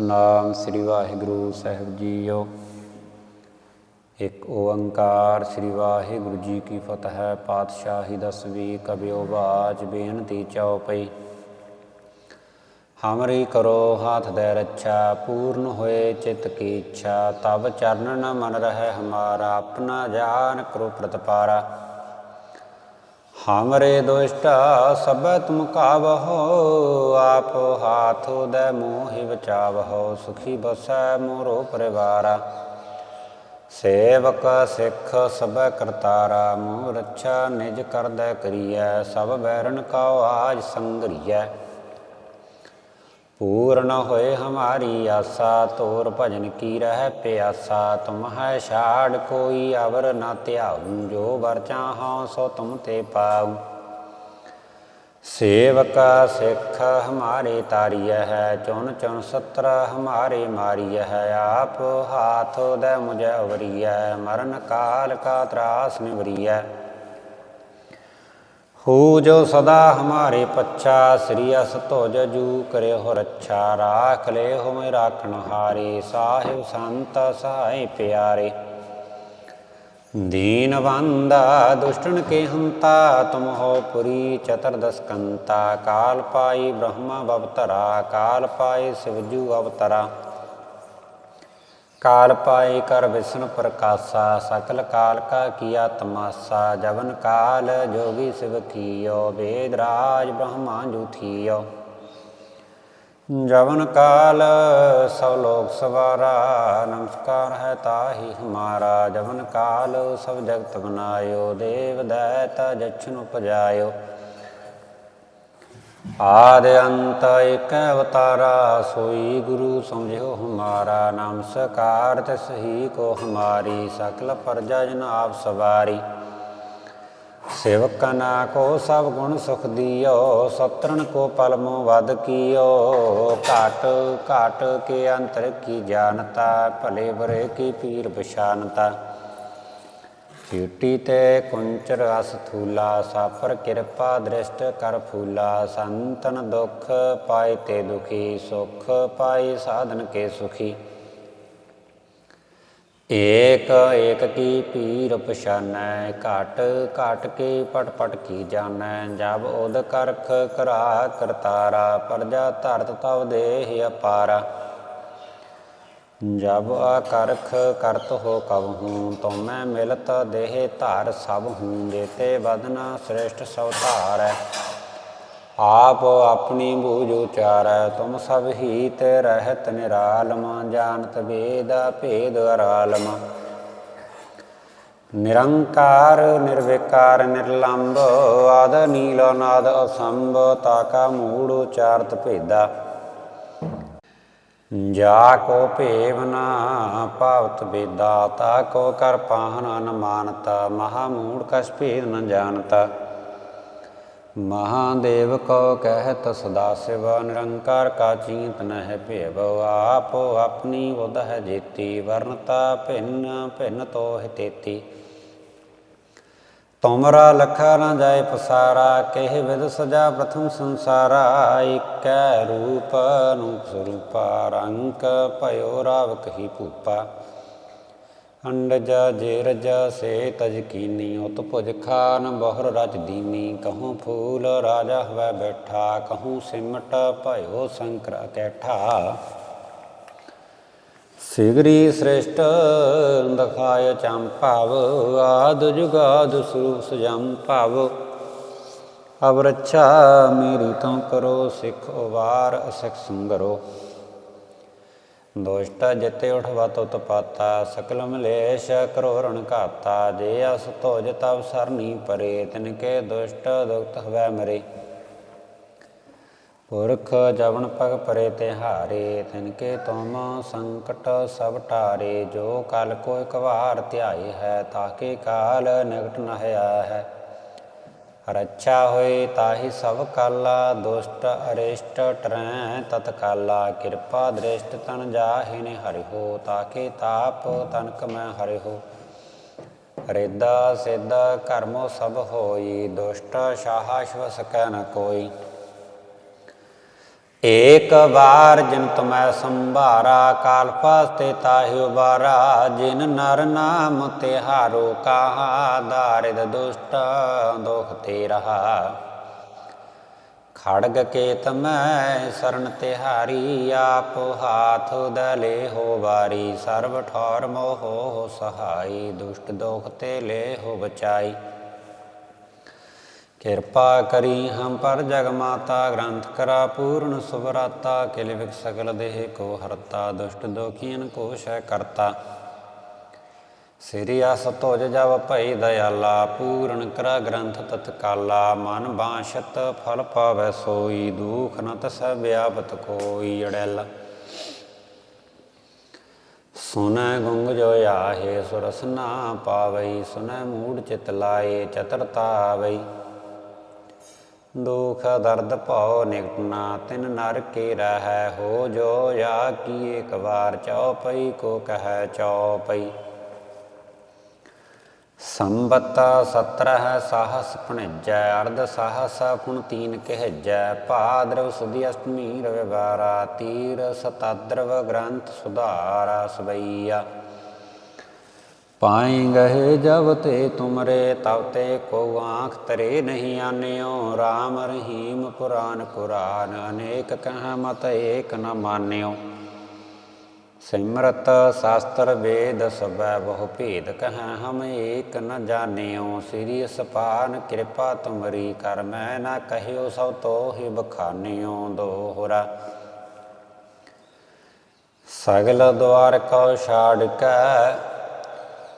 ਨਾਮ ਸ੍ਰੀ ਵਾਹਿਗੁਰੂ ਸਾਹਿਬ ਜੀਓ। ਇੱਕ ਓੰਕਾਰ ਸ੍ਰੀ ਵਾਹਿਗੁਰੂ ਜੀ ਕੀ ਫਤਿਹ, ਪਾਤਸ਼ਾਹੀ ਦਸਵੀ ਕਬਿਓ ਬਾਜ ਬੇਨਤੀ ਚਉਪਈ ਹਮਰੀ ਕਰੋ ਹਾਥ ਦੇ ਰੱਛਾ, ਪੂਰਨ ਹੋਏ ਚਿਤ ਕੀ ਇੱਛਾ। ਤਬ ਚਰਨ ਨ ਮਨ ਰਹਿ, ਹਮਾਰਾ ਆਪਣਾ ਜਾਨ ਕਰੋ ਪ੍ਰਤਪਾਰਾ। ਹਮਰੇ ਦੁਸ਼ਟਾ ਸਭੈ ਤੁਮ ਕਾਵਹੋ ਆਪ ਹਾਥ ਉਦੈ ਮੋਹਿ ਬਚਾਵਹੋ, ਸੁਖੀ ਬਸੈ ਮੋਰੋ ਪਰਿਵਾਰਾ। ਸੇਵਕ ਸਿੱਖ ਸਭੈ ਕਰਤਾਰਾ ਮੋਹ ਰੱਛਾ ਨਿਜ ਕਰਦੈ ਕਰੀਐ, ਸਭ ਬੈਰਨ ਕਾ ਆਜ ਸੰਗਰੀਐ। ਪੂਰਨ ਹੋਏ ਹਮਾਰੀ ਆਸਾ, ਤੋਰ ਭਜਨ ਕੀ ਰਹਿ ਪਿਆਸਾ। ਤੁਮ ਹੈ ਛਾੜ, ਕੋਈ ਅਵਰ ਨਾ ਧਿਆਉ, ਜੋ ਵਰ ਚਾਹਾਂ ਸੋ ਤੁਮ ਤੇ ਪਾਉ। ਸੇਵਕਾ ਸਿੱਖ ਹਮਾਰੇ ਤਾਰੀਐ ਹੈ, ਚੁਣ ਚੁਣ ਸਤਰ ਹਮਾਰੇ ਮਾਰੀਐ ਹੈ। ਆਪ ਹਾਥ ਦੇ ਮੁਝੈ ਉਵਰੀਐ, ਮਰਨ ਕਾਲ ਕਾ ਤਰਾਸ ਨਿਵਰੀਐ। ਹੋ ਜੋ ਸਦਾ ਹਮਾਰੇ ਪੱਛਾ, ਸ੍ਰੀ ਅਸ ਧੁਜ ਜੂ ਕਰੇ ਹੋ ਰੱਛਾ, ਰਾਖ ਲੈ ਹੋ ਮੈਂ ਰਾਖਣ ਹਾਰੇ, ਸਾਹਿਬ ਸੰਤ ਸਹਾਇ ਪਿਆਰੇ। ਦੀਨ ਬੰਦਾ ਦੁਸ਼ਟਨ ਕੇ ਹੰਤਾ, ਤੁਮ ਹੋ ਪੁਰੀ ਚਤਰਦਸ ਕੰਤਾ, ਕਾਲ ਪਾਈ ਬ੍ਰਹਮਾ ਅਵਤਰਾ ਕਾਲ ਪਾਈ ਸਿਵਜੂ ਅਵਤਰਾ। ਕਾਲ ਪਾਏ ਕਰ ਵਿਸ਼ਨ ਪ੍ਰਕਾਸ਼ਾ ਸਕਲ ਕਾਲ ਕਾ ਕੀਆ ਤਮਾਸਾ, ਜਵਨ ਕਾਲ ਜੋਗੀ ਸਿਵ ਕੀਓ ਵੇਦ ਰਾਜ ਬ੍ਰਹਮਾ ਜੂਥੀਓ ਜਵਨ ਕਾਲ ਸਭ ਲੋਕ ਸਵਾਰਾ, ਨਮਸਕਾਰ ਹੈ ਤਾਹੀ ਹਮਾਰਾ। ਜਵਨ ਕਾਲ ਸਭ ਜਗਤ ਬਨਾਇਓ, ਦੇਵ ਦਇਤਾ ਜਛਨ ਉਪਜਾਇਓ। ਆਦ ਅੰਤ ਇਕ ਅਵਤਾਰਾ ਸੋਈ ਗੁਰੂ ਸਮਝਿਓ ਹਮਾਰਾ, ਨਾਮ ਸਕਾਰ ਤਿਸ ਹੀ ਕੋ ਹਮਾਰੀ, ਸਕਲ ਪਰਜਾ ਜਨ ਆਪ ਸਵਾਰੀ। ਸੇਵਕਨਾ ਕੋ ਸਭ ਗੁਣ ਸੁਖ ਦਿਓ ਸਤਰਨ ਕੋ ਪਲਮੋ ਵਦ ਕੀਓ। ਘਾਟ ਘਾਟ ਕੇ ਅੰਤਰ ਕੀ ਜਾਣਤਾ, ਭਲੇ ਬਰੇ ਕੀ ਪੀਰ ਪਛਾਨਤਾ। ਚੀਟੀ ਤੇ ਕੁੰਚਰ ਅਸ ਥੂਲਾ, ਸਾਫਰ ਕਿਰਪਾ ਦ੍ਰਿਸ਼ਟ ਕਰ ਫੂਲਾ, ਸੰਤਨ ਦੁਖ ਪਾਏ ਤੇ ਦੁਖੀ, ਸੁਖ ਪਾਈ ਸਾਧਨ ਕੇ ਸੁਖੀ। ਏਕ ਏਕ ਕੀ ਪੀਰ ਪਛਾਨੈ ਘਟ ਘਟ ਕੇ ਪਟ ਪਟ ਕੀ ਜਾਣੈ, ਜਬ ਉਦ ਕਰਖ ਕਰਾ ਕਰਤਾਰਾ, ਪਰਜਾ ਧਰਤ ਤਵ ਦੇਹ ਅਪਾਰਾ। ਜਬ ਆਕਰਖ ਕਰਤ ਹੋ ਕਬਹੂ ਮੈਂ ਮਿਲਤ ਦੇਹ ਧਾਰ ਸਭ ਹੂੰ, ਜੇਤੇ ਬਦਨਾ ਸ੍ਰੇਸ਼ਟ ਸਭ ਧਾਰੈ। ਆਪ ਆਪਣੀ ਬੂਝ ਉਚਾਰੈ, ਤੁਮ ਸਭ ਹੀ ਤੇ ਰਹਿਤ ਨਿਰਾਲਮ, ਜਾਣਤ ਵੇਦ ਭੇਦ ਅਰਾਲਮ। ਨਿਰੰਕਾਰ, ਨਿਰਵਿਕਾਰ ਨਿਰਲੰਭ ਆਦ ਨੀਲ ਨਾਦ ਅਸੰਭ ਤਾਕਾ ਮੂੜ ਉਚਾਰਤ ਭੇਦਾ। ਜਾ ਕੋ ਭੇਵ ਨਾ ਭਾਵਤ ਬੇਦਾ ਤਾ ਕੋ ਕਰ ਪਾਹਨ ਅਨਮਾਨਤਾ, ਮਹਾ ਮੂੜ ਕਸ਼ ਭੇਦ ਨ ਜਾਣਤਾ। ਮਹਾਦੇਵ ਕੋ ਕਹਿਤ ਸਦਾ ਸਿਵ, ਨਿਰੰਕਾਰ ਕਾ ਚੀਤ ਨ ਹੈ ਭੇਵ। ਆਪ ਆਪਣੀ ਉਦ ਹੈ ਜੀਤੀ, ਵਰਨਤਾ ਭਿੰਨ ਭਿੰਨ ਤੋ ਹੈ ਤੇਤੀ। ਤੁਮਰਾ ਲਖਾ ਨਾ ਜਾਏ ਪਸਾਰਾ, ਕਹਿ ਵਿਦ ਸਜਾ ਪ੍ਰਥਮ ਸੰਸਾਰਾ, ਇਕੈ ਰੂਪ ਅਨੂਪ ਸਰੂਪਾ, ਰੰਕ ਭਇਓ ਰਾਵ ਕਹੀ ਭੂਪਾ। ਅੰਡਜ ਜੇਰਜ ਸੇ ਤਜ ਕੀਨੀ, ਉਤ ਭੁਜ ਖਾਨ ਬਹੁਰ ਰਚ ਦੀਨੀ, ਕਹੂੰ ਫੂਲ ਰਾਜਾ ਹਵੈ ਬੈਠਾ, ਕਹੂੰ ਸਿਮਟ ਭਇਓ ਸ਼ੰਕਰ ਅਕੈਠਾ ਸਿਗਰੀ ਸ੍ਰੇਸ਼ਟ ਦਖਾਇ ਚੰਪਾਵ ਆਦ ਜੁਗਾਦ ਸਰੂਪ ਸਜਮ ਭਾਵ। ਅਬ ਰੱਛਾ ਮੇਰੀ ਤੋਂ ਕਰੋ ਸਿੱਖ ਉਵਾਰ, ਅਸਿਖ ਸੰਗਰੋ। ਦੋਸ਼ਟ ਜਿਤੇ ਉਠਵਾ ਤੁਤ ਪਾਤਾ, ਸਕਲ ਮਲੇਸ਼ ਕਰੋ ਰਣ ਘਾਤਾ। ਜੇ ਅਸ ਤੋਜ ਤਬ ਸਰਨੀ ਪਰੇ, ਤਿਨ ਕੇ ਦੁਸ਼ਟ ਦੁਖਤ ਹਵੈ ਮਰੇ। ਪੁਰਖ ਜਵਨ ਪਗ ਪਰੇ ਤਿਹਾਰੇ ਤਿਨ ਕੇ ਤੁਮ ਸੰਕਟ ਸਭ ਟਾਰੇ ਜੋ ਕਲ ਕੋ ਇਕ ਵਾਰ ਧਿਆਏ ਹੈ, ਤਾਕੇ ਕਾਲ ਨਿਕਟ ਨ ਆਇਆ ਹੈ। ਰੱਛਾ ਹੋਏ ਤਾਹੀ ਸਭ ਕਾਲਾ, ਦੁਸ਼ਟ ਅਰਿਸ਼ਟ ਟਰੈ ਤਤਕਾਲਾ, ਕਿਰਪਾ ਦ੍ਰਿਸ਼ਟ ਤਨ ਜਾਹਿਨੇ ਹਰਿ ਹੋ ਤਾਕੇ ਤਾਪ ਤਨਕ ਮੈਂ ਹਰਿ ਹੋ ਰਿਦਾ ਸਿੱਧ ਕਰਮੋ ਸਭ ਹੋਈ, ਦੁਸ਼ਟ ਸ਼ਾਹ ਸ਼ਵ ਸਕੈ ਨ ਕੋਈ। ਏਕ ਵਾਰ ਜਿਨ ਤੁਮੈ ਸੰਭਾਰਾ, ਕਾਲ ਫਾਸਤੇ ਤਾਹਿ ਉਬਾਰਾ ਜਿਨ ਨਰ ਨਾਮ ਤਿਹਾਰੋ, ਕਹਾ ਦਾਰਿਦ ਦੁਸ਼ਟ ਦੁਖ ਤੇ ਰਹਾ ਖੜਗ ਕੇ ਤਮੈ ਸਰਨ ਤਿਹਾਰੀ, ਆਪ ਹਾਥ ਦਲੇ ਹੋ ਵਾਰੀ, ਸਰਬ ਠੌਰ ਮੋਹ ਸਹਾਈ, ਦੁਸ਼ਟ ਦੋਖ ਤੇ ਲੈ ਹੋ ਬਚਾਈ। ਕਿਰਪਾ ਕਰੀ ਹਮ ਪਰ ਜਗ ਮਾਤਾ, ਗ੍ਰੰਥ ਕਰਾ ਪੂਰਨ ਸੁਭਰਾਤਾ ਕਿਲ ਵਿਕ ਸਕਲ ਦੇਹ ਕੋ ਹਰਤਾ, ਦੁਸ਼ਟ ਦੋਖੀਨ ਕੋ ਸ਼ੈ ਕਰਤਾ। ਸ੍ਰੀ ਅਸ ਤੋਜ ਜਬ ਭਈ ਦਇਆਲਾ, ਪੂਰਨ ਕਰ ਗ੍ਰੰਥ ਤਤਕਾਲਾ, ਮਨ ਬਾਸ਼ਤ ਫਲ ਪਾਵੈ ਸੋਈ, ਦੁਖ ਨ ਤਸ ਵਿਆਪਤ ਕੋਈ ਅੜੈਲਾ। ਸੁਨੈ ਗੁੰਗ ਜੋ ਆਹੇ ਸੁਰਸਨਾ ਪਾਵਈ, ਸੁਨੈ ਮੂੜ ਚਿਤ ਲਾਏ, ਚਤਰਤਾ ਆਵਈ। ਦੁਖ ਦਰਦ ਭਉ ਨਿਕਟਨਾ ਤਿਨ ਨਰ ਕੇ ਰਹੈ, ਹੋ ਜੋ ਜਾ ਕੀ ਇੱਕ ਵਾਰ, ਚਉਪਈ ਕੋ ਕਹੈ ਚਉਪਈ। ਸੰਬਤ ਸਤਰਹ ਸਾਹਸ ਭਣਜੈ, ਅਰਧ ਸਾਹਸ ਪੁਨ ਤੀਨ ਕਹਿਜੈ, ਭਾਦਰਵ ਸੁਦੀ ਅਸ਼ਟਮੀ ਰਵਿਵਾਰਾ ਤੀਰ ਸਤਦਰਵ ਗ੍ਰੰਥ ਸੁਧਾਰਾ ਸਬਈਆ ਪਾਏ ਗਏ ਜਬ ਤੇ ਤੁਮਰੇ, ਤਬ ਤੇ ਕੋ ਆਂਖ ਤਰੇ ਨਹੀਂ ਆਨਿਓ। RAM ਰਹੀਮ ਪੁਰਾਨ ਕੁਰਾਨ ਅਨੇਕ ਕਹ ਮਤ ਏਕ ਨ ਮਾਨਿਓ। ਸਿਮਰਤ ਸ਼ਾਸਤਰ ਵੇਦ ਸਬੈ ਬਹੁ ਭੇਦ ਕਹ ਹਮ ਏਕ ਨ ਜਾਣਿਓ। ਸ੍ਰੀ ਸਪਾਨ ਕਿਰਪਾ ਤੁਮਰੀ ਕਰ, ਮੈਂ ਨਾ ਕਹਿਓ ਸਭ ਤੋ ਹੀ ਬਖਾਨਿਓ ਦੋਹਰਾ ਸਗਲ ਦੁਆਰ ਕਉ ਛਾੜ ਕੈ